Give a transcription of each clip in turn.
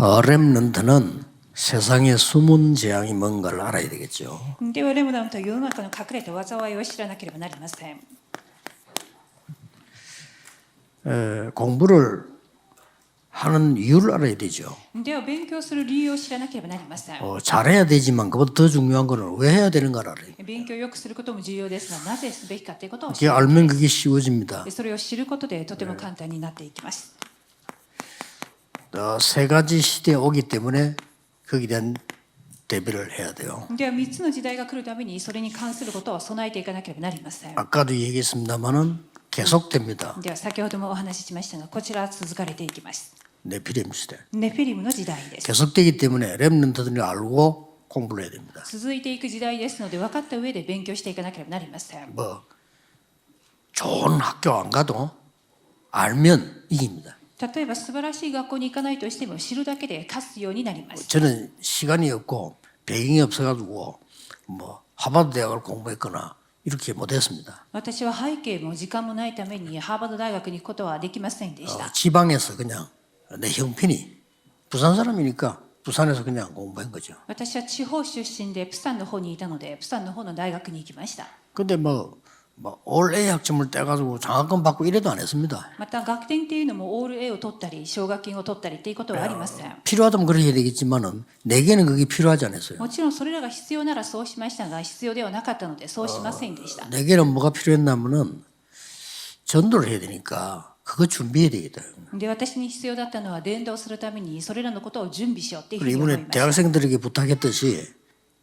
어, 렘넌트는 세상의 숨은 재앙이 뭔가를 알아야 되겠죠. ではレムナントは世の中の隠れた災いを知らなければなりません 에, 공부를 하는 이유를 알아야 되죠. では勉強する理由を知らなければなりません 어, 잘해야 되지만 그보다 더 중요한 거는 왜 해야 되는가를 알아요. 勉強をよくすることも重要ですがなぜすべきかということを知 그게 る 알면 그게 쉬워집니다. でそれを知ることでとても簡単になっていきます 어, 세 가지 시대에 오기 때문에 거기에 대한 대비를 해야 돼요. では3つの時代が来るためにそれに関することを備えていかなければなりません 아까도 얘기했습니다만은 계속됩니다. では先ほどもお話ししましたがこちらは続かれていきます 네피림 시대. ネフィリムの時代です 계속되기 때문에 렘넌트들이 알고 공부를 해야 됩니다. 続いていく時代ですので分かった上で勉強していかなければなりません 뭐 좋은 학교 안 가도 알면 이깁니다. 例えば素晴らしい学校に行かないとしても知るだけで勝つようになります 저는 시간이 없고 배경이 없어가지고 뭐 하버드 대학을 공부했거나 이렇게 못했습니다. 私は背景も時間もないためにハーバード大学に行くことはできませんでし 어, た 지방에서 그냥 내 형편이 부산 사람이니까 부산에서 그냥 공부한 거죠. 私は地方出身でプサンの方にいたのでプサンの方の大学に行きました 근데 뭐, 뭐 올 A 학점을 떼가지고 장학금 받고 이래도 안 했습니다. また学点っていうのもオール A を取ったり奨学金を取ったりっていうことはありません 필요하다면 그렇게 해야 되겠지만은 내게는 그게 필요하지 않았어요. もちろんそれらが必要ならそうしましたが必要ではなかったのでそうしませんでした 내게는 뭐가 필요했냐면은 전도를 해야 되니까 그거 준비해야 되겠다. で私に必要だったのは伝道するためにそれらのことを準備しようっていうふう 그리고 に思い 이번에 ました 대학생들에게 부탁했듯이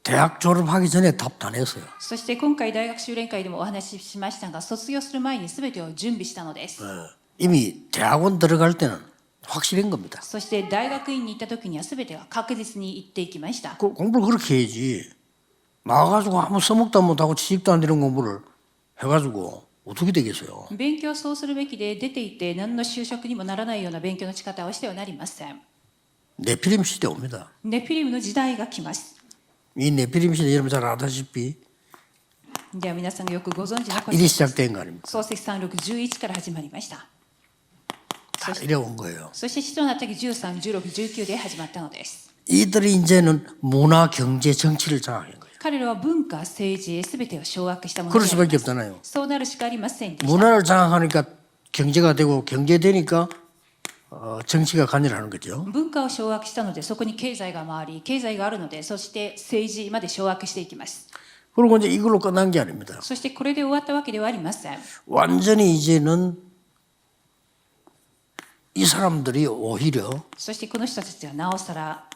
대학 졸업하기 전에 답 다 냈어요. そして今回大学修練会でもお話ししましたが卒業する前に全てを準備したのです 어, 이미 대학원 들어갈 때는 확실한 겁니다. そして大学院に行った時には全てが確実に行っていきました 그 공부를 그렇게 해야지. 나와가지고 아무 써먹도 못하고 취직도 안 되는 공부를 해가지고 어떻게 되겠어요? 勉強はそうするべきで出ていって何の就職にもならないような勉強の仕方をしてはなりません 네피림 시대 옵니다. ネフィリムの時代が来ます 이 네피림 시대 여러분 잘 아다시피 이제 시작된 거 아닙니까? 다 이래온 거예요. 이들이 이제는 문화, 경제, 정치를 장악한 거예요. 그럴 수밖에 없잖아요. 문화를 장악하니까 경제가 되고 경제 되니까 어, 정치가 관여하는 거죠. 文化を掌握したのでそこに経済が回り経済があるのでそして政治まで掌握していきます 그리고 이제 이걸로 끝난 게 아닙니다. そしてこれで終わったわけではありません 완전히 이제는 이 사람들이 오히려 そしてこの人たちはなおさら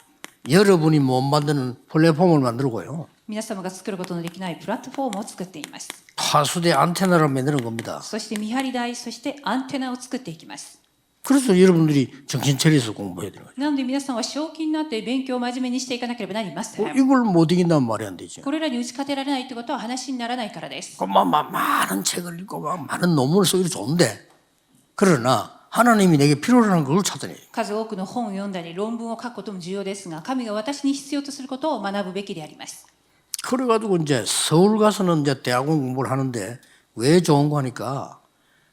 여러분이 못 만드는 플랫폼을 만들고요. 皆様が作ることのできないプラットフォームを作っています 파수대 안테나를 만드는 겁니다. そして見張り台そしてアンテナを作っていきます 그래서 여러분들이 정신 차려서 공부해야 되는 거예요. なので皆さんは正気になって勉強を真面目にしていかなければなりません 어, 이걸 못 이긴다면 말이 안 되죠. これらに打ち勝てられないということは話にならないからです 그 막, 막 많은 책을 읽고 막 많은 논문을 쓰기도 좋은데 그러나 하나님이 내게 필요로 하는 걸 찾아내요. 数多くの本を読んだり論文を書くことも重要ですが神が私に必要とすることを学ぶべきであります 그래가지고 이제 서울 가서는 이제 대학원 공부를 하는데 왜 좋은 거 하니까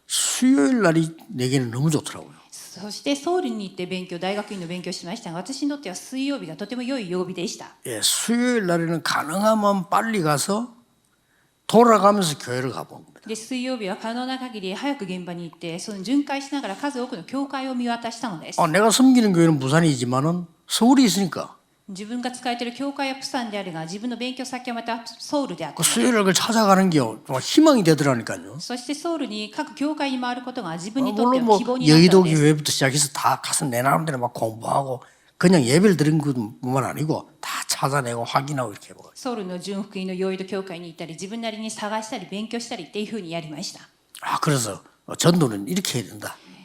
수요일 날이 내게는 너무 좋더라고요. そしてソウルに行って勉強大学院の勉強をしましたが私にとっては水曜日がとても良い曜日でした 예, 수요일 날에는 가능하면 빨리 가서 돌아가면서 교회를 가본 겁니다. で水曜日は可能な限り早く現場に行ってその巡回しながら数多くの教会を見渡したのです 아, 내가 섬기는 교회는 부산이지만은 서울이 있으니까 自分が使えている教会はプサンであるが自分の勉強先はまたソウルであっ 그 た 수요일 날 그걸 찾아가는 게 정말 희망이 되더라니까요. そしてソウルに各教会に回ることが自分 어, にとって 물론 は 뭐 希望になった 여의도 のです。 교회부터 시작해서 다 가서 내 나름대로 막 공부하고 그냥 예배를 드린 것뿐만 아니고 다 찾아내고 확인하고 이렇게 해보고 ソウルの純福音のヨイド教会に行ったり自分なりに探したり勉強したりっていうふうにやりました 아 그래서 전도는 이렇게 해야 된다.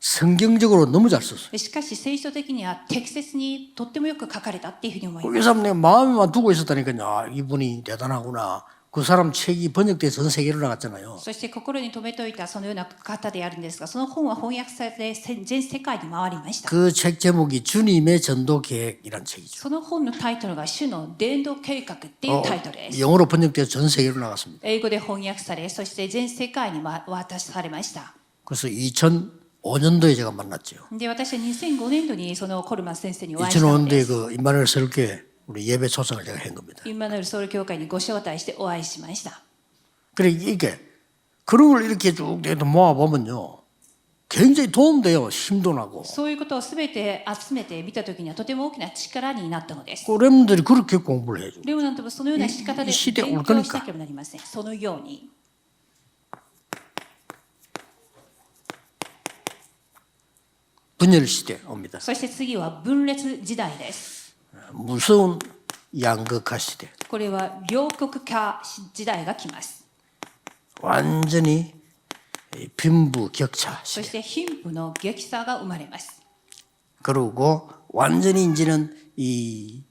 성경적으로 너무 잘 썼어요. しかし聖書的には適切にとってもよく書かれたっていうふうに思います。 이 사람 내 마음에만 두고 있었다니까요. 아 이분이 대단하구나. 그 사람 책이 번역돼서 전 세계로 나갔잖아요. そして心に留めておいたそのような方であるんですが、その本は翻訳されて全世界に回りました。 그 책 제목이 주님의 전도 계획이란 책이죠. その本のタイトルが主の伝道計画っていうタイトルです。 영어로 번역돼서 전 세계로 나갔습니다. 英語で翻訳され、そして全世界にわ渡されました。 그래서 2005년도에 제가 만났죠. で、私は2005年度にそのコルマン先生にお会いしたの 2005년도에 です。 그 임마누엘 설교회 우리 예배 초청을 제가 한 겁니다. インマヌエルソウル教会にご招待してお会いしました。 그래 이게 그런 걸 이렇게 쭉 내가 모아 보면요. 굉장히 도움돼요. 힘도 나고. そういうことをすべて集めて見たときにはとても大きな力になったのです。 고렘들이 그렇게 공부를 해줘. レオナントもそのような仕方でいい시대 勉 올 強 거니까 しなければなりません。そのように。 분열 시대 옵니다. そして次は分裂時代です。 무서운 양극화 시대. これは両国化時代が来ます。 완전히 이 빈부 격차 そ 시대. して貧富の激差が生まれます。 그리고 완전히 이제는 이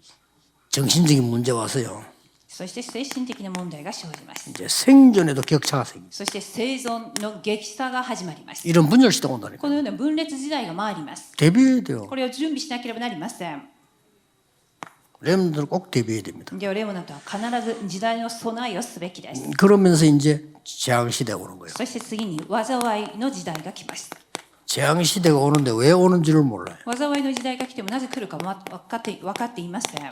정신적인 문제 와서요. そして精神的な問題が生じます。 이제 생존에도 격차가 생깁니다. そして生存の激差が始まります。 이런 분열 시대가 온다니까. このような分裂時代が回ります。 대비해야 돼요. これを準備しなければなりません。 렘들 꼭 대비해야 됩니다. ではレオナとは必ず時代の備えをすべきです。 그러면서 이제 재앙 시대가 오는 거예요. そして次に災いの時代が来ます。 재앙 시대가 오는데 왜 오는지를 몰라요. 災いの時代が来てもなぜ来るかも分かって分かっていません。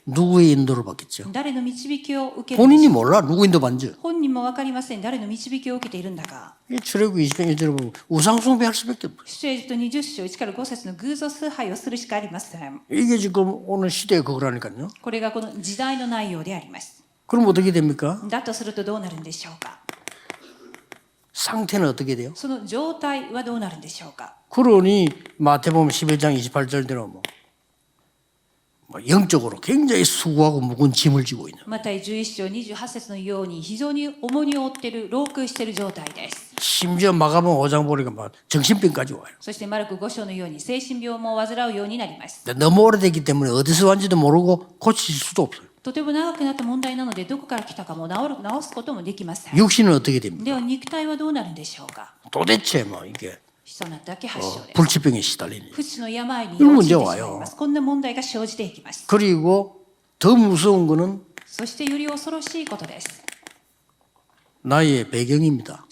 누구의 인도를 받겠죠? 본인이 몰라 누구 인도 받는지. 출애굽 20장 1절을 보면 우상 숭배할 수밖에 없어요. 이게 지금 오늘 시대의 그거라니까요. 그럼 어떻게 됩니까? 상태는 어떻게 돼요? 그러니 마태복음 11장 28절대로 뭐 영적으로 굉장히 수고하고 무거운 짐을 지고 있는 また11章28節のように非常に重荷を負っている老空している状態です 심지어 마가복음 5장 보니까 막 정신병까지 와요. そしてマルク5章のように精神病も患うようになります 근데 너무 오래됐기 때문에 어디서 왔는지도 모르고 고칠 수도 없어요. とても長くなった問題なのでどこから来たかも治る治すこともできません 육신은 어떻게 됩니까? では肉体はどうなるんでしょうか 도대체 뭐 이게 어, 불치병에 시달리는 이런 문제 와요. 그리고 더 무서운 거는 나의 배경입니다.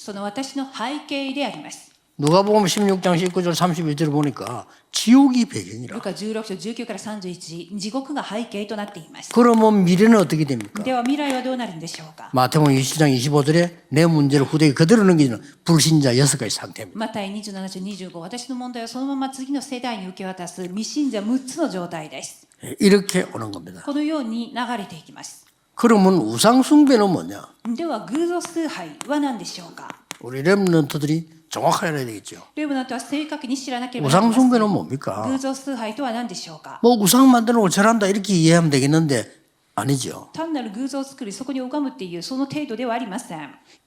その私の背景であります 누가복음 16장 19절 31절을 보니까 지옥이 배경이라. ルカ16章19から31地獄が背景となっています 그러면 미래는 어떻게 됩니까? では未来はどうなるんでしょうか 마태복음 20장 25절에 내 문제를 후대에 그대로 넘기는 불신자 여섯 가지 상태입니다. マタイ27章25私の問題をそのまま次の世代に受け渡す未信者6つの状態です 예, 이렇게 오는 겁니다. このように流れていきます 그러면 우상숭배는 뭐냐? では偶像崇拝は何でしょうか 우리 랩런트들이 정확하게 알아야 되겠죠. 우상 숭배는 뭡니까? 뭐 우상 만드는 걸 잘한다 이렇게 이해하면 되겠는데 아니죠.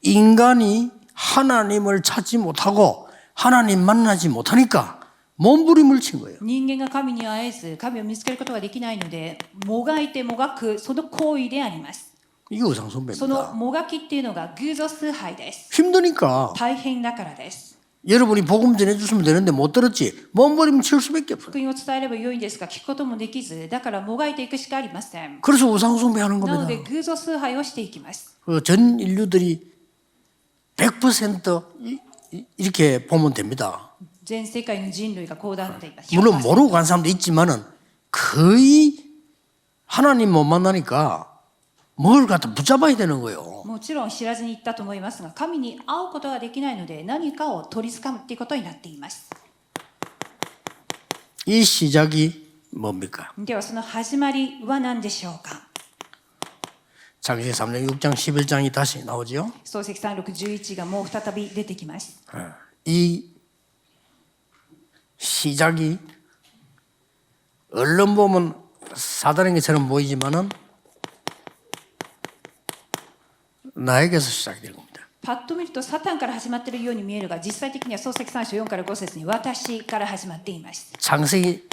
인간이 하나님을 찾지 못하고 하나님 만나지 못하니까 몸부림을 친 거예요. 인간이 하나님을 찾지 못하고 하나님을 만나지 못하니까 몸부림을 친 거예요. 이게 その 우상숭배입니다. もがきっていうのが偶像崇拝です 힘드니까 大変だからです 여러분이 복음 전해줬으면 되는데 못 들었지. 몸버리면 칠 수밖에 없어. 福音を伝えれば良いんですが聞くこともできずだからもがいていくしかありません 그래서 우상숭배하는 なの 겁니다. で偶像崇拝をしていきます 그 전 인류들이 100% 이- 이- 이렇게 보면 됩니다. 全世界の人類がこうなっています 물론 모르고 간 사람도 있지만은 거의 하나님 못 만나니까 뭘 갖다 붙잡아야 되는 거예요. もちろん知らずに言ったと思いますが神に会うことができないので何かを取り掴むっていうことになっています 이 시작이 뭡니까? ではその始まりは何でしょうか 창세기 3장 6장 11장이 다시 나오죠. 漱石3611がもう再び出てきます 이 시작이 얼른 보면 사단인 것처럼 보이지만은 나에게서 시작된 겁니다. パッと見るとサタンから始まっているように見えるが実際的には漱石3章4から5節に私から始まっています 창세기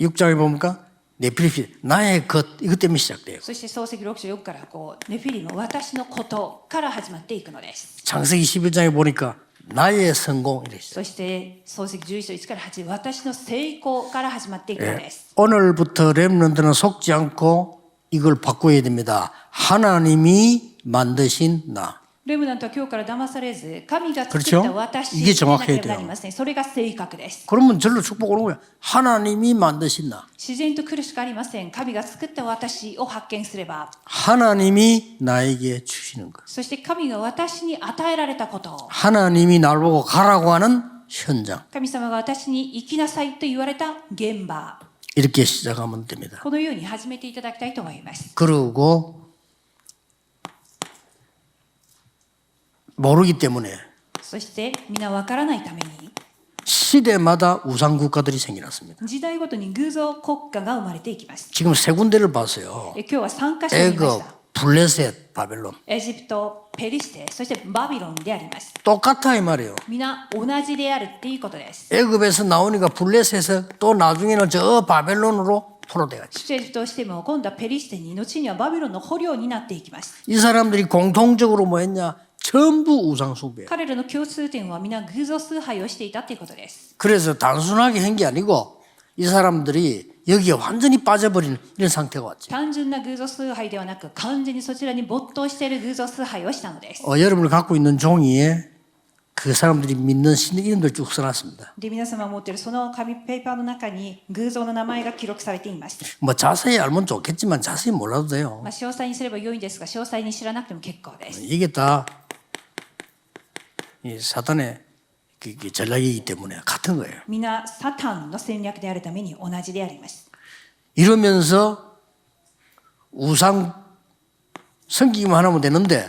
6장에 보니까 네피리피 나의 것 이것 때문에 시작돼요. そして漱石6章4からこうネフィリム私のことから始まっていくのです 창세기 11장에 보니까 나의 성공 이래 있어요. そして漱石11章1から8私の成功から始まっていくのです 오늘부터 렘넌트는 속지 않고 이걸 바꿔야 됩니다. 하나님이 만드신 나. レムナントは今日から騙されず神が作っ 그렇죠 た私 이게 でな 정확해야 ければ 돼요 なりませんそれが正確です 그러면 절로 축복 오는 거야. 하나님이 만드신 나. 自然と来るしかありません神が作った私を発見すれば 하나님이 나에게 주시는 것. そして神が私に与えられたこと 하나님이 날 보고 가라고 하는 현장. 神様が私に生きなさいと言われた現場 이렇게 시작하면 됩니다. このように始めていただきたいと思います 그리고 모르기 때문에 そして皆わからないために 시대마다 우상 국가들이 생겨났습니다. 時代ごとに偶像国家が生まれていきます 지금 세 군데를 봤어요.え今日は3カ所を見まし 애굽, た 블레셋, 바벨론. エジプトペリシテそしてバビロンであります 똑같아 이 말이에요. 皆同じであるっていうことです 애굽에서 나오니까 블레셋에서 또 나중에는 저 바벨론으로 포로돼가지. 出エジプトをしても今度はペリシテに後にはバビロンの捕虜になっていきます 이 사람들이 공통적으로 뭐 했냐? 전부 우상 숭배. 彼らの共通点は皆偶像崇拝をしていたということです 그래서 단순하게 한 게 아니고 이 사람들이 여기에 완전히 빠져버리는 이런 상태가 왔죠. 単純な偶像崇拝ではなく完全にそちらに没頭している偶像崇拝をしたのです 어, 여러분이 갖고 있는 종이에 그 사람들이 믿는 신 이름들 쭉 써놨습니다. で皆様が持っているその紙ペーパーの中に偶像の名前が記録されています、 뭐 자세히 알면 좋겠지만 자세히 몰라도 돼요. まあ、詳細にすれば良いんですが詳細に知らなくても結構です 이게 다 이 사단의 그- 그 전략이기 때문에 같은 거예요. 皆サタンの戦略であるために同じであります 이러면서 우상 섬기기만 하면 되는데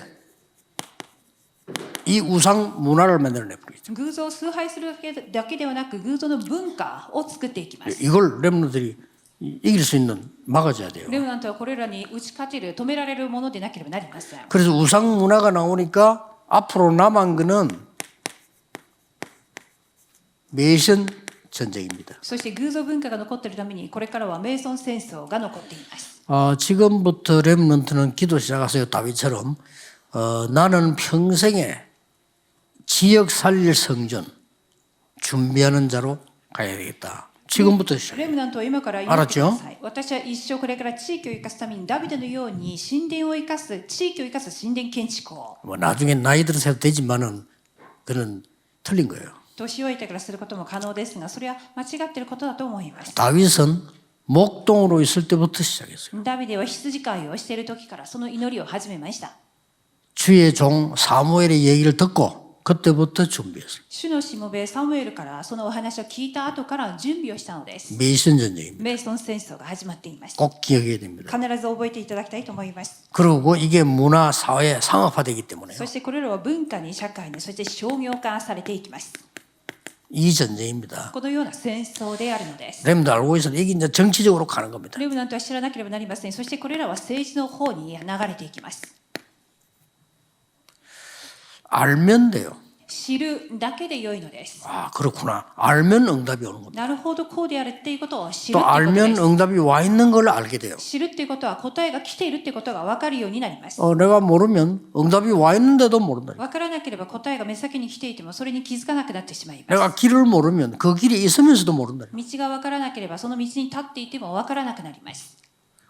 이 우상 문화를 만들어내버리죠. 偶像を崇拝するだけだけではなく偶像の文化を作っていきます 이걸 렘너들이 이길 수 있는 막아줘야 돼요. レムナントはこれらに打ち勝てる止められるものでなければなりません 그래서 우상 문화가 나오니까 앞으로 남은 거는 메이션 전쟁입니다. 어, 지금부터 렘넌트는 기도 시작하세요. 다윗처럼 어, 나는 평생에 지역 살릴 성전 준비하는 자로 가야겠다. 지금부터 시작. レムナントは今から祈ってくだあらさい私は一生これから地域を生かすためにダビデのように神殿を生かす地域を生かす神殿建築を 뭐 나중에 나이 들어서 해도 되지만은 그는 틀린 거예요. 年老いてからすることも可能ですがそれは間違っていることだと思います 다윗은 목동으로 있을 때부터 시작했어요. ダビデは羊飼いをしている時からその祈りを始めました 주의 종 사무엘의 얘기를 듣고 그때부터 준비했어요. 主のしもべサムエルからそのお話を聞いた後から準備をしたのです 메이션 전쟁입니다. メイソン戦争が始まっています 꼭 기억해야 됩니다. 必ず覚えていただきたいと思います 그리고 이게 문화, 사회, 상업화되기 때문에요. そしてこれらは文化に社会にそして商業化されていきます 이 전쟁입니다. このような戦争であるのです 렘도 알고 있어요. 이게 이제 정치적으로 가는 겁니다. 알면 돼요. 知るだけで良いのです 아 그렇구나. 알면 응답이 오는 겁니다. なるほどこうであるっていうことを知る 또 っていうことで 알면 す 응답이 와 있는 걸 알게 돼요. 知るっていうことは答えが来ているっていうことが分かるようになります 어, 내가 모르면 응답이 와 있는데도 모른다. 分からなければ答えが目先に来ていてもそれに気づかなくなってしまいます 내가 길을 모르면 그 길이 있으면서도 모른다. 道が分からなければその道に立っていても分からなくなります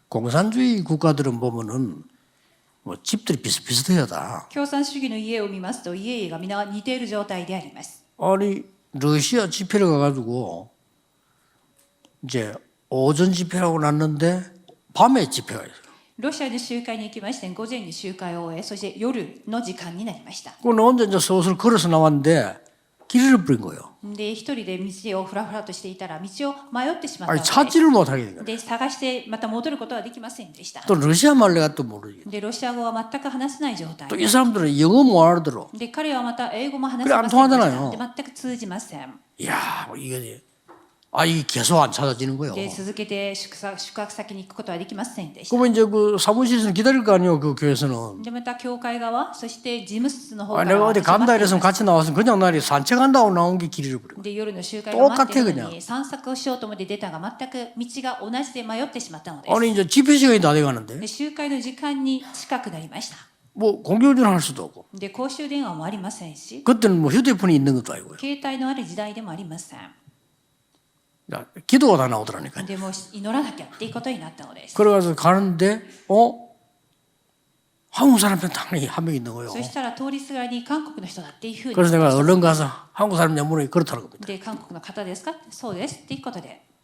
공산주의 국가들은 보면은 뭐 집들이 비슷비슷해야 다. 共産主義の家を見ますと家々が皆似ている状態であります 아니 러시아 집회를 가가지고 이제 오전 집회라고 났는데 밤에 집회가 있어요. ロシアの集会に行きまして午前に集会を終えそして夜の時間になりました 그나 혼자 이제 슬슬 걸어서 나왔는데 길을 잃어버린 거예요. で一人で道をふらふらとしていたら道を迷ってしまった 아니 のです 찾지를 못하게 된 거예요. で探してまた戻ることはできませんでした 또 러시아 말 내가 또 모르지. でロシア語は全く話せない状態 또 이 사람들은 영어 못 알아들어. で彼はまた英語も話 그래 せ 안 ませんで 통하잖아요 したで全く通じません 이야 이게 아 이게 계속 안 찾아지는 거예요. で続けて宿泊宿泊先に行くことはできませんでした 그러면 이제 그 사무실에서 기다릴 거 아니에요 그 교회에서는. でまた教会側そして事務室の方 아, から 내가 어디 始まって 간다 います 이랬으면 같이 나왔으면 그냥 날이 산책한다고 나온 게 길을 잃어버려. で夜の集会が待っている 똑같아 の 그냥 に散策をしようと思って出たが全く道が同じで迷ってしまったのです 아니 이제 집회 시간이 다 돼가는데 で集会の時間に近くなりました 뭐 공교전 할 수도 없고 で公衆電話もありませんし 그때는 뭐 휴대폰이 있는 것도 아니고요. 携帯のある時代でもありません 야, 기도하다 나오더라니까요. 그래가서 가는데 어 한국 사람들 당연히 한 명 있는 거예요. 그래서 내가 얼른 가서 한국 사람 연문이 그렇다는 겁니다.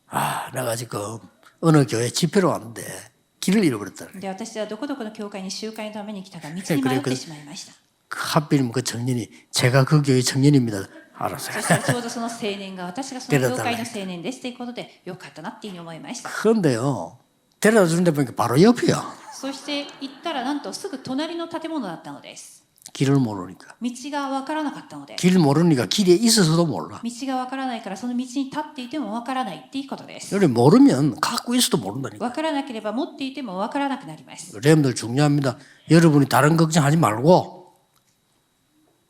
아, 내가 지금 어느 교회 집회로 왔는데 길을 잃어버렸다. 그래, 그, 하필 그 청년이 제가 그 교회 청년입니다. 알았어요. そしたらちょうどその青年が私がその教会の青年ですということでよかったなっていうふうに思いました 그런데요 데려다 주는데 보니까 바로 옆이야. そして行ったらなんとすぐ隣の建物だったのです 길을 모르니까 道が分からなかったので 길 모르니까 길에 있어서도 몰라. 道が分からないからその道に立っていても分からないっていうことです 여기 모르면 갖고 있어도 모른다니까. 分からなければ持っていても分からなくなります 여러분들 중요합니다. 여러분이 다른 걱정하지 말고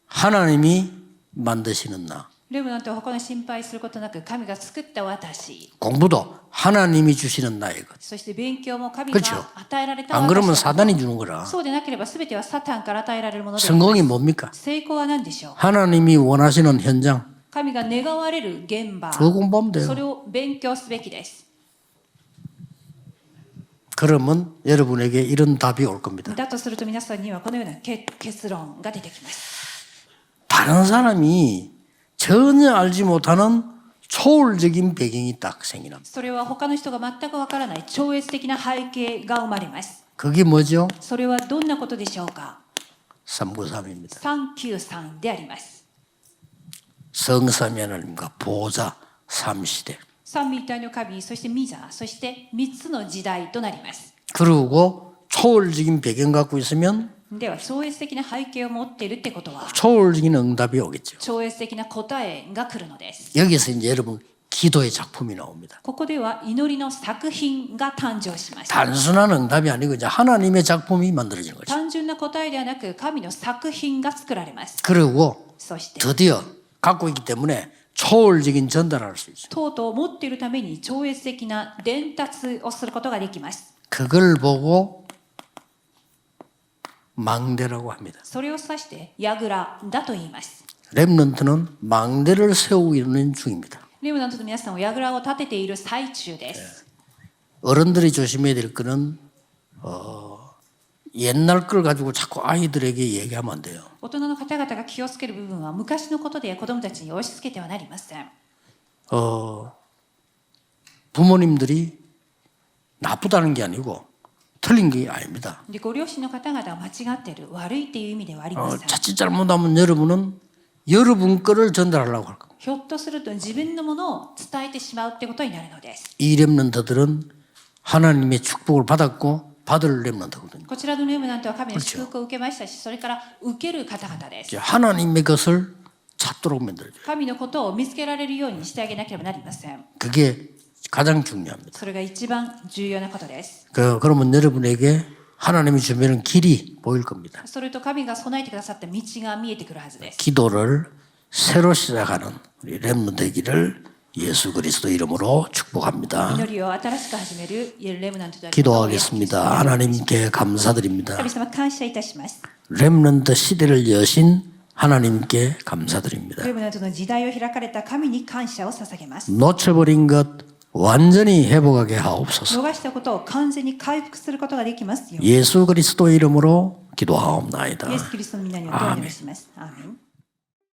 하나님이 만드시는 나. レムなんて他の心配することなく神が作った私 공부도 하나님이 주시는 나의 것. そして勉強も神 그렇죠 が与えられた 안 그러면 私だ 사단이 주는 거라. そうでなければ全てはサタンから与えられるもので 성공이 뭡니까? 成功は何でしょう 하나님이 원하시는 현장. 神が願われる現場 그거 공부하면 돼요. それを勉強すべきです 그러면 여러분에게 이런 답이 올 겁니다. だとすると皆さんにはこのようなけ結論が出てきます 다른 사람이 전혀 알지 못하는 초월적인 배경이 딱 생기나. それは他の人が全くわからない超越的な背景が生まれます 그게 뭐죠? それはどんなことでしょうか 393입니다. 393であります 성삼위 하나님과 보좌 삼시대. 三位一体の神そしてミザそして3つの時代となります 그리고 초월적인 배경 갖고 있으면 では超越的な背景を持っているってことは 초월적인 응답이 오겠죠. 超越的な答えが来るのです 여기서 이제 여러분 기도의 작품이 나옵니다. ここでは祈りの作品が誕生しました 단순한 응답이 아니고 이제 하나님의 작품이 만들어지는 거죠. 単純な答えではなく神の作品が作られます 그리고 そして 드디어 갖고 있기 때문에 초월적인 전달을 할 수 있어요. とうとう持っているために超越的な伝達をすることができます 그걸 보고 망대라고 합니다. それを指して櫓だと言います 렘넌트는 망대를 세우고 있는 중입니다. レムナントの皆さんは櫓を立てている最中です 어른들이 조심해야 될 거는 어, 옛날 걸 가지고 자꾸 아이들에게 얘기하면 안 돼요. 大人の方々が気をつける部分は昔のことで子供たちに押し付けてはなりません 어, 부모님들이 나쁘다는 게 아니고 틀린 게 아닙니다. でご両親の方々は間違っている悪いっていう意味ではありま 어, せん 자칫 잘못하면 여러분은 여러분 거를 전달하려고 할 겁니다. ひょっとすると自分のものを伝えてしまうってことになるのです 이 렘넌트들은 하나님의 축복을 받았고 받을 렘넌트거든요. こちらのレムナントは神の祝福を受けましたしそれから受ける方々です 이제 하나님의 것을 찾도록 만들어줘요. 神のことを見つけられるようにしてあげなければなりません 그게 가장 중요합니다. 그, 그러면 여러분에게 하나님이 주면 길이 보일 겁니다. 기도를 새로 시작하는 우리 렘몬 되기를 예수 그리스도 이름으로 축복합니다. 기도하겠습니다. 하나님께 감사드립니다. 렘넌트 시대를 여신 하나님께 감사드립니다. 놓쳐버린 것 완전히 회복하게 하옵소서. 逃したことを完全に回復することができますように 예수 그리스도 이름으로 기도하옵나이다. イエス・キリストの皆にお願いします。アーメン